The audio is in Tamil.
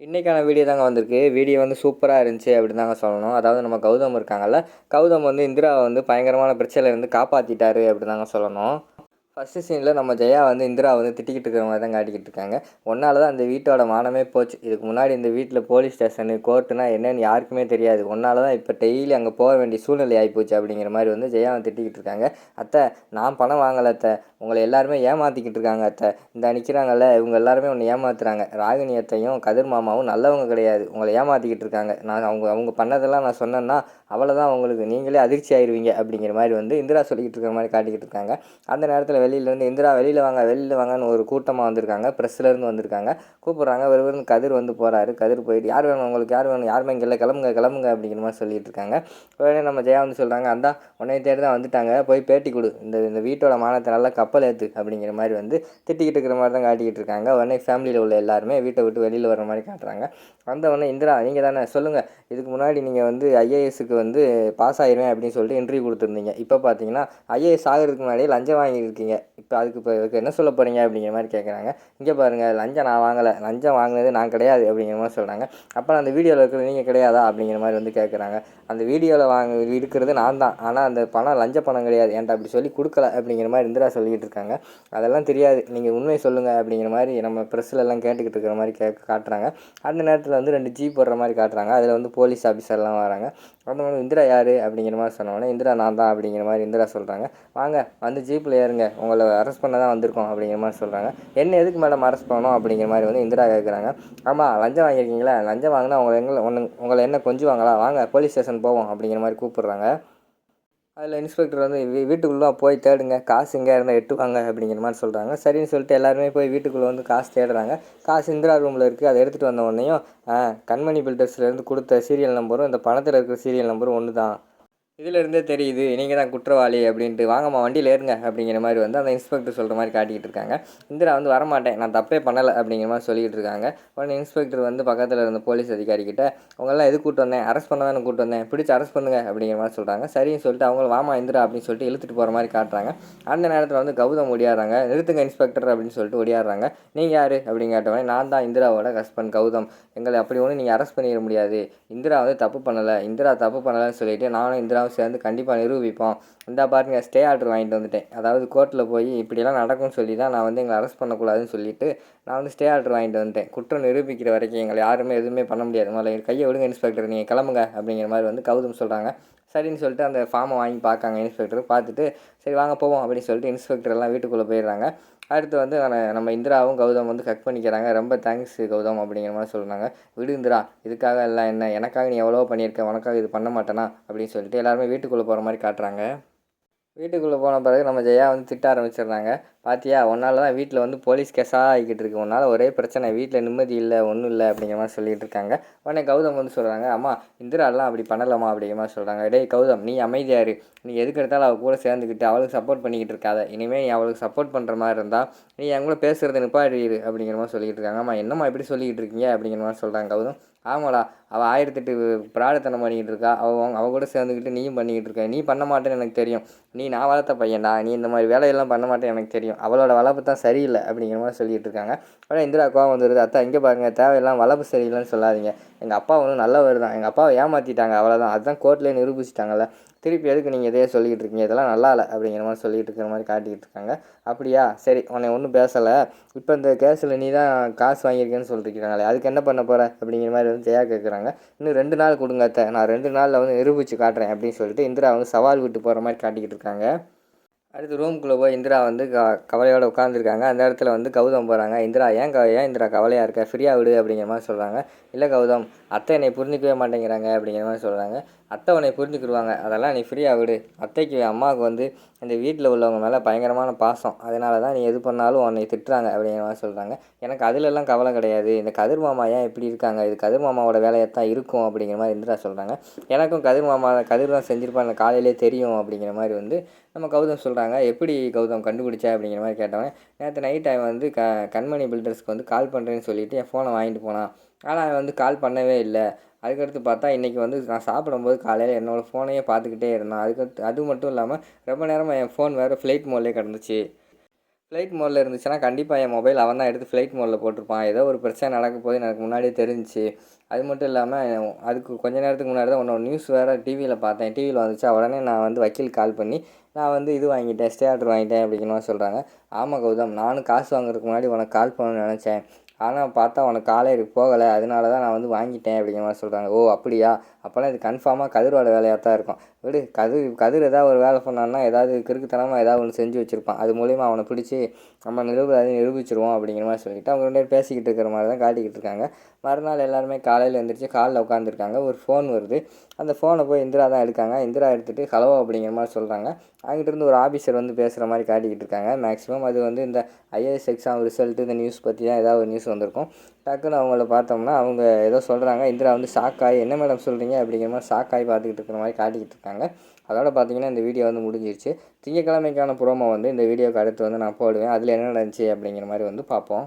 இன்றைக்கான வீடியோ தாங்க வந்திருக்கு. வீடியோ வந்து சூப்பராக இருந்துச்சு அப்படின்னு தாங்க சொல்லணும். அதாவது நம்ம கௌதம் இருக்காங்கல்ல கௌதம் வந்து இந்திராவை வந்து பயங்கரமான பிரச்சனையிலேருந்து காப்பாற்றிட்டாரு அப்படின்னு தாங்க சொல்லணும். ஃபஸ்ட்டு சீனில் நம்ம ஜெயா வந்து இந்திரா வந்து திட்டிக்கிட்டு இருக்கிற மாதிரி தான் காட்டிக்கிட்டு இருக்காங்க. ஒன்றால் தான் அந்த வீட்டோட மானமே போச்சு. இதுக்கு முன்னாடி இந்த வீட்டில் போலீஸ் ஸ்டேஷனு கோர்ட்டுனா என்னென்னு யாருக்குமே தெரியாது. ஒன்றால் தான் இப்போ டெய்லி அங்கே போக வேண்டிய சூழ்நிலை ஆகிப்போச்சு அப்படிங்கிற மாதிரி வந்து ஜெயாவை திட்டிக்கிட்டு இருக்காங்க. அத்தை நான் பணம் வாங்கலை அத்தை. உங்களை எல்லாருமே ஏமாற்றிக்கிட்டு இருக்காங்க அத்தை. இந்த நிற்கிறாங்கல்ல இவங்க எல்லாருமே ஒன்று ஏமாத்துறாங்க. ராகினி அத்தையும் கதிர் மாமாவும் நல்லவங்க கிடையாது. உங்களை ஏமாற்றிக்கிட்டு இருக்காங்க. நான் அவங்க அவங்க பண்ணதெல்லாம் நான் சொன்னேன்னா அவ்வளோதான் உங்களுக்கு நீங்களே அதிர்ச்சி ஆயிடுவீங்க அப்படிங்கிற மாதிரி வந்து இந்திரா சொல்லிக்கிட்டு இருக்கிற மாதிரி காட்டிக்கிட்டு இருக்காங்க. அந்த நேரத்தில் வெளியிலேருந்து இந்திரா வெளியில் வாங்க வெளியில் வாங்கன்னு ஒரு கூட்டமாக வந்திருக்காங்க. ப்ரெஸ்லேருந்து வந்திருக்காங்க. கூப்பிட்றாங்க. வெறும் கதிர் வந்து போகிறாரு கதிர் போயிட்டு யார் வேணும்? உங்களுக்கு யார் வேணும்? யாருமே இங்கே இல்லை. கிளம்புங்க கிளம்புங்க அப்படிங்கிற மாதிரி சொல்லிட்டு இருக்காங்க உடனே நம்ம ஜெயா வந்து சொல்கிறாங்க அந்தா உடனே தேடி தான் வந்துட்டாங்க. போய் பேட்டி கொடு. இந்த இந்த வீட்டோட மானத்தை நல்லா கப்பல் ஏற்று அப்படிங்கிற மாதிரி வந்து திட்டிக்கிட்டு இருக்கிற மாதிரி தான் காட்டிக்கிட்டு இருக்காங்க. உடனே ஃபேமிலியில் உள்ள எல்லாருமே வீட்டை விட்டு வெளியில் வர மாதிரி காட்டுறாங்க. வந்த உடனே இந்திரா நீங்கள் தானே? சொல்லுங்கள் இதுக்கு முன்னாடி நீங்கள் வந்து ஐஏஎஸ்க்கு வந்து பாஸ் ஆயிருவேன் அப்படின்னு சொல்லிட்டு இன்டர்வியூ கொடுத்துருந்தீங்க. இப்போ பார்த்தீங்கன்னா ஐஏஎஸ் ஆகிறதுக்கு முன்னாடியே லஞ்சம் வாங்கியிருக்கீங்க. இப்போ அதுக்கு இப்போ இதுக்கு என்ன சொல்ல போகிறீங்க அப்படிங்கிற மாதிரி கேட்குறாங்க இங்கே பாருங்கள் லஞ்சம் நான் வாங்கலை லஞ்சம் வாங்கினது நான் கிடையாது அப்படிங்கிற மாதிரி சொல்கிறாங்க அப்புறம் அந்த வீடியோவில் இருக்கிறது நீங்கள் கிடையாதா அப்படிங்கிற மாதிரி வந்து கேட்குறாங்க அந்த வீடியோவில் வாங்க இருக்கிறது நான் தான். ஆனால் அந்த பணம் லஞ்ச பணம் கிடையாது. என்கிட்ட அப்படி சொல்லி கொடுக்கல அப்படிங்கிற மாதிரி இந்திரா சொல்லிக்கிட்டு இருக்காங்க. அதெல்லாம் தெரியாது. நீங்கள் உண்மையை சொல்லுங்கள் அப்படிங்கிற மாதிரி நம்ம ப்ரெஸ்ஸில் எல்லாம் கேட்டுக்கிட்டு இருக்கிற மாதிரி கே காட்டுறாங்க. அந்த நேரத்தில் வந்து ரெண்டு ஜீப் போடுற மாதிரி காட்டுறாங்க. அதில் வந்து போலீஸ் ஆஃபீஸர்லாம் வராங்க. அந்த மாதிரி இந்திரா யார் அப்படிங்கிற மாதிரி சொன்னோன்னே இந்திரா நான் தான் அப்படிங்கிற மாதிரி இந்திரா சொல்கிறாங்க வாங்க வந்து ஜீப்பில் ஏறுங்க. உங்களை அரெஸ்ட் பண்ண தான் வந்திருக்கோம் அப்படிங்கிற மாதிரி சொல்கிறாங்க என்ன எதுக்கு மேடம் அரெஸ்ட் பண்ணணும் அப்படிங்கிற மாதிரி வந்து இந்திரா கேட்குறாங்க ஆமாம் லஞ்சம் வாங்கியிருக்கீங்களா? லஞ்சம் வாங்கினா உங்களை எங்களை ஒன்று உங்களை என்ன கொஞ்சுவாங்களா வாங்க போலீஸ் ஸ்டேஷன் போவோம் அப்படிங்கிற மாதிரி கூப்பிட்றாங்க. அதில் இன்ஸ்பெக்டர் வந்து வீ வீட்டுக்குள்ளே போய் தேடுங்க காசு எங்கே இருந்தால் எட்டுவாங்க அப்படிங்கிற மாதிரி சொல்கிறாங்க சரின்னு சொல்லிட்டு எல்லாருமே போய் வீட்டுக்குள்ளே வந்து காசு தேடுறாங்க. காசு இந்திரா ரூமில் இருக்குது அதை எடுத்துகிட்டு வந்த உடனேயும் கண்மணி பில்டர்ஸ்லேருந்து கொடுத்த சீரியல் நம்பரும் இந்த பணத்தில் இருக்கிற சீரியல் நம்பரும் ஒன்று தான் இதிலிருந்தே தெரியுது நீங்கள் தான் குற்றவாளி அப்படின்ட்டு. வாங்கம்மா வண்டியில் ஏறுங்க அப்படிங்கிற மாதிரி வந்து அந்த இன்ஸ்பெக்டர் சொல்கிற மாதிரி காட்டிக்கிட்டு இருக்காங்க. இந்திரா வந்து வரமாட்டேன் நான் தப்பே பண்ணலை அப்படிங்கிற மாதிரி சொல்லிக்கிட்டு இருக்காங்க. உடனே இன்ஸ்பெக்டர் வந்து பக்கத்தில் இருந்த போலீஸ் அதிகாரிக்கிட்ட உங்களெல்லாம் எது கூட்டு வந்தேன்? அரெஸ்ட் பண்ண தானே கூட்டு வந்தேன். பிடிச்சி அரெஸ்ட் பண்ணுங்க அப்படிங்கிற மாதிரி சொல்கிறாங்க சரின்னு சொல்லிட்டு அவங்கள வாமா இந்திரா அப்படின்னு சொல்லிட்டு இழுத்துட்டு போகிற மாதிரி காட்டுறாங்க. அந்த நேரத்தில் வந்து கௌதம் ஒடியாடுறாங்க. நிறுத்துங்க இன்ஸ்பெக்டர் அப்படின்னு சொல்லிட்டு ஒடியாடுறாங்க. நீங்கள் யார்? அப்படின்னு கேட்டவொடனே நான் தான் இந்திராவோட ஹஸ்பண்ட் கௌதம். எங்களை அப்படி ஒன்றும் நீங்கள் அரெஸ்ட் பண்ணிட முடியாது. இந்திரா வந்து தப்பு பண்ணலை. இந்திரா தப்பு பண்ணலைன்னு சொல்லிட்டு நானும் இந்திரா இந்திராவும் சேர்ந்து கண்டிப்பாக நிரூபிப்போம். இந்த பாருங்க ஸ்டே ஆர்டர் வாங்கிட்டு வந்துட்டேன். அதாவது கோர்ட்டில் போய் இப்படியெல்லாம் நடக்கும்னு சொல்லி தான் நான் வந்து எங்களை அரெஸ்ட் பண்ணக்கூடாதுன்னு சொல்லிட்டு நான் வந்து ஸ்டே ஆர்டர் வாங்கிட்டு வந்துட்டேன். குற்றம் நிரூபிக்கிற வரைக்கும் எங்களை யாருமே எதுவுமே பண்ண முடியாது. முதல்ல கையை விடுங்க இன்ஸ்பெக்டர் நீங்கள் கிளம்புங்க அப்படிங்கிற மாதிரி வந்து கௌதம் சொல்கிறாங்க சரின்னு சொல்லிட்டு அந்த ஃபார்மை வாங்கி பார்க்காங்க இன்ஸ்பெக்டர் பார்த்துட்டு சரி வாங்க போவோம் அப்படின்னு சொல்லிட்டு இன்ஸ்பெக்டர் எல்லாம் வீட்டுக்குள்ளே போயிடுறாங்க. அடுத்து வந்து நம்ம இந்திராவும் கௌதம் வந்து கக் பண்ணிக்கிறாங்க. ரொம்ப தேங்க்ஸ் கௌதம் அப்படிங்கிற மாதிரி சொல்கிறாங்க விடு இந்திரா இதுக்காக எல்லாம் என்ன எனக்காக நீ எவ்வளோ பண்ணியிருக்க உனக்காக இது பண்ண மாட்டேனா? அப்படின்னு சொல்லிட்டு எல்லாருமே வீட்டுக்குள்ளே போகிற மாதிரி காட்டுறாங்க. வீட்டுக்குள்ளே போன பிறகு நம்ம ஜெயா வந்து திட்ட ஆரம்பிச்சிடுறாங்க. பாத்தியா உன்னால தான் வீட்டில் வந்து போலீஸ் கேஸாக ஆகிக்கிட்டு இருக்கு. உன்னால் ஒரே பிரச்சனை வீட்டில் நிம்மதி இல்லை ஒன்றும் இல்லை அப்படிங்கிற மாதிரி சொல்லிட்டு இருக்காங்க. உடனே கௌதம் வந்து சொல்கிறாங்க அம்மா இந்திராலாம் அப்படி பண்ணலாமா அப்படிங்கிற மாதிரி சொல்கிறாங்க டேய் கௌதம் நீ அமைதியாரு நீ எதுக்கு எடுத்தாலும் அவள் கூட சேர்ந்துக்கிட்டு அவளுக்கு சப்போர்ட் பண்ணிக்கிட்டு இருக்காத. இனிமேல் நீ அவளுக்கு சப்போர்ட் பண்ணுற மாதிரி இருந்தால் நீ என் கூட பேசுகிறது நிப்பாடிடு அப்படிங்கிற மாதிரி சொல்லிக்கிட்டு இருக்காங்க. அம்மா என்னம்மா இப்படி சொல்லிக்கிட்டு இருக்கீங்க? அப்படிங்கிற மாதிரி சொல்கிறாங்க கௌதம். ஆமாடா அவள் ஆயிரத்தெட்டு பிராடத்தனம் பண்ணிக்கிட்டு இருக்கா. அவள் அவள் கூட சேர்ந்துக்கிட்டு நீயும் பண்ணிக்கிட்டு இருக்க. நீ பண்ண மாட்டேன்னு எனக்கு தெரியும். நீ நான் வளர்த்த பையன்டா. நீ இந்த மாதிரி வேலையெல்லாம் பண்ண மாட்டேன்னு எனக்கு தெரியும். அவளோட வளர்ப்பு தான் சரியில்லை அப்படிங்கிற மாதிரி சொல்லிட்டு இருக்காங்க ஆனால் இந்திரா கோவம் வந்துடுது அத்தா இங்கே பாருங்கள் தேவையெல்லாம் வளர்ப்பு சரியில்லைன்னு சொல்லாதீங்க. எங்கள் அப்பா வந்து நல்லவர் தான். எங்கள் அப்பாவை ஏமாற்றிட்டாங்க அவ்வளோதான் அதுதான் கோர்ட்லேயே நிரூபிச்சிட்டாங்கல்ல. திருப்பி எதுக்கு நீங்கள் இதே சொல்லிக்கிட்டு இருக்கீங்க இதெல்லாம் நல்லா இல்லை. அப்படிங்கிற மாதிரி சொல்லிகிட்டு இருக்கிற மாதிரி காட்டிக்கிட்டு இருக்காங்க அப்படியா? சரி உன்னை ஒன்றும் பேசலை. இப்போ இந்த கேஸில் நீ தான் காசு வாங்கியிருக்கேன்னு சொல்லிருக்கிறாங்களே அதுக்கு என்ன பண்ண போகிற அப்படிங்கிற மாதிரி வந்து ஜெயா கேட்குறாங்க இன்னும் ரெண்டு நாள் கொடுங்க அத்தை. நான் ரெண்டு நாளில் வந்து நிரூபித்து காட்டுறேன் அப்படின்னு சொல்லிட்டு இந்திரா வந்து சவால் விட்டு போகிற மாதிரி காட்டிக்கிட்டு இருக்காங்க அடுத்து ரூம்குள்ளே போய் இந்திரா வந்து க கவலையோடு உட்காந்துருக்காங்க அந்த இடத்துல வந்து கௌதம் போகிறாங்க இந்திரா ஏன் க ஏன் இந்திரா கவலையாக இருக்க? ஃப்ரீயாக விடு அப்படிங்கிற மாதிரி சொல்கிறாங்க இல்லை கௌதம் அத்தை என்னை புரிஞ்சிக்கவே மாட்டேங்கிறாங்க அப்படிங்கிற மாதிரி சொல்கிறாங்க அத்தை உன்னை புரிஞ்சுக்கிடுவாங்க அதெல்லாம் நீ ஃப்ரீயாக விடு. அத்தைக்கு அம்மாவுக்கு வந்து இந்த வீட்டில் உள்ளவங்க மேலே பயங்கரமான பாசம். அதனால தான் நீ எது பண்ணாலும் உன்னை திட்டுறாங்க அப்படிங்கிற மாதிரி சொல்கிறாங்க எனக்கு அதிலெல்லாம் கவலை கிடையாது. இந்த கதிர் மாமா ஏன் இப்படி இருக்காங்க? இது கதிர் மாமாவோட வேலையை தான் இருக்கும் அப்படிங்கிற மாதிரி இந்திரா சொல்கிறாங்க எனக்கும் கதிர் மாமா கதிர் தான் செஞ்சுருப்பாங்க காலையிலே தெரியும் அப்படிங்கிற மாதிரி வந்து நம்ம கௌதம் சொல்கிறாங்க எப்படி கௌதம் கண்டுபிடிச்ச? அப்படிங்கிற மாதிரி கேட்டவன் நேற்று நைட் டைம் வந்து க கண்மணி பில்டர்ஸ்க்கு வந்து கால் பண்ணுறேன்னு சொல்லிவிட்டு என் ஃபோனை வாங்கிட்டு போனான். ஆனால் அவன் வந்து கால் பண்ணவே இல்லை. அதுக்கடுத்து பார்த்தா இன்றைக்கி வந்து நான் சாப்பிடும்போது காலையில் என்னோடய ஃபோனையே பார்த்துக்கிட்டே இருந்தான். அதுக்கடுத்து அது மட்டும் இல்லாமல் ரொம்ப நேரமாக என் ஃபோன் வேறு ஃப்ளைட் மோட்லேயே கிடந்துச்சு. ஃப்ளைட் மோடில் இருந்துச்சுன்னா கண்டிப்பாக என் மொபைல் அவன் தான் எடுத்து ஃப்ளைட் மோடில் போட்டிருப்பான். ஏதோ ஒரு பிரச்சனை நடக்க போது எனக்கு முன்னாடியே தெரிஞ்சுச்சு. அது மட்டும் இல்லாமல் அதுக்கு கொஞ்ச நேரத்துக்கு முன்னாடி தான் உன்னோட நியூஸ் வேறு டிவியில் பார்த்தேன். டிவியில் வந்துச்சா உடனே நான் வந்து வக்கீல் கால் பண்ணி நான் வந்து இது வாங்கிட்டேன் ஸ்டே ஆர்டர் வாங்கிட்டேன் அப்படிங்கிற சொல்கிறாங்க ஆமாம் கௌதம் நானும் காசு வாங்குறதுக்கு முன்னாடி உனக்கு கால் பண்ணணும்னு நினச்சேன். ஆனால் பார்த்தா உனக்கு காலையில் போகலை. அதனால தான் நான் வந்து வாங்கிட்டேன் அப்படிங்கிற மாதிரி சொல்கிறாங்க ஓ அப்படியா? அப்போல்லாம் இது கன்ஃபார்மாக கதிரோட வேலையாக தான் இருக்கும். விடு கதிர் கதிர் ஏதாவது ஒரு வேலை பண்ணான்னா ஏதாவது கிறுக்குத்தனமாக ஏதாவது ஒன்று செஞ்சு வச்சுருப்பான். அது மூலிமா அவனை பிடிச்சி நம்ம நிரூப அதை நிரூபிச்சிருவோம் அப்படிங்கிற மாதிரி சொல்லிட்டு அவங்க ரெண்டு பேர் பேசிக்கிட்டு இருக்கிற மாதிரி தான் காட்டிக்கிட்டு இருக்காங்க. மறுநாள் எல்லாருமே காலையில் எழுந்திரிச்சு காலில் உட்காந்துருக்காங்க ஒரு ஃபோன் வருது. அந்த ஃபோனை போய் இந்திரா தான் எடுக்காங்க. இந்திரா எடுத்துகிட்டு ஹலோ அப்படிங்கிற மாதிரி சொல்கிறாங்க அங்கிட்டிருந்து ஒரு ஆஃபீஸர் வந்து பேசுகிற மாதிரி காட்டிக்கிட்டு இருக்காங்க. மேக்ஸிமம் அது வந்து இந்த ஐஏஎஸ் எக்ஸாம் ரிசல்ட்டு இந்த நியூஸ் பற்றி தான் ஏதாவது ஒரு நியூஸ் வந்திருக்கும். டக்குன்னு அவங்கள பார்த்தோம்னா அவங்க ஏதோ சொல்கிறாங்க இந்திரா வந்து ஷாக்காய் என்ன மேடம் சொல்கிறீங்க அப்படிங்கிற மாதிரி ஷாக்காய் பார்த்துக்கிட்டு இருக்கிற மாதிரி காட்டிக்கிட்டு இருக்காங்க. அதோட பார்த்தீங்கன்னா இந்த வீடியோ வந்து முடிஞ்சிருச்சு. திங்கக்கிழமைக்கான ப்ரோமோ வந்து இந்த வீடியோக்கு அடுத்து வந்து நான் போடுவேன். அதில் என்ன நடந்துச்சு அப்படிங்கிற மாதிரி வந்து பார்ப்போம்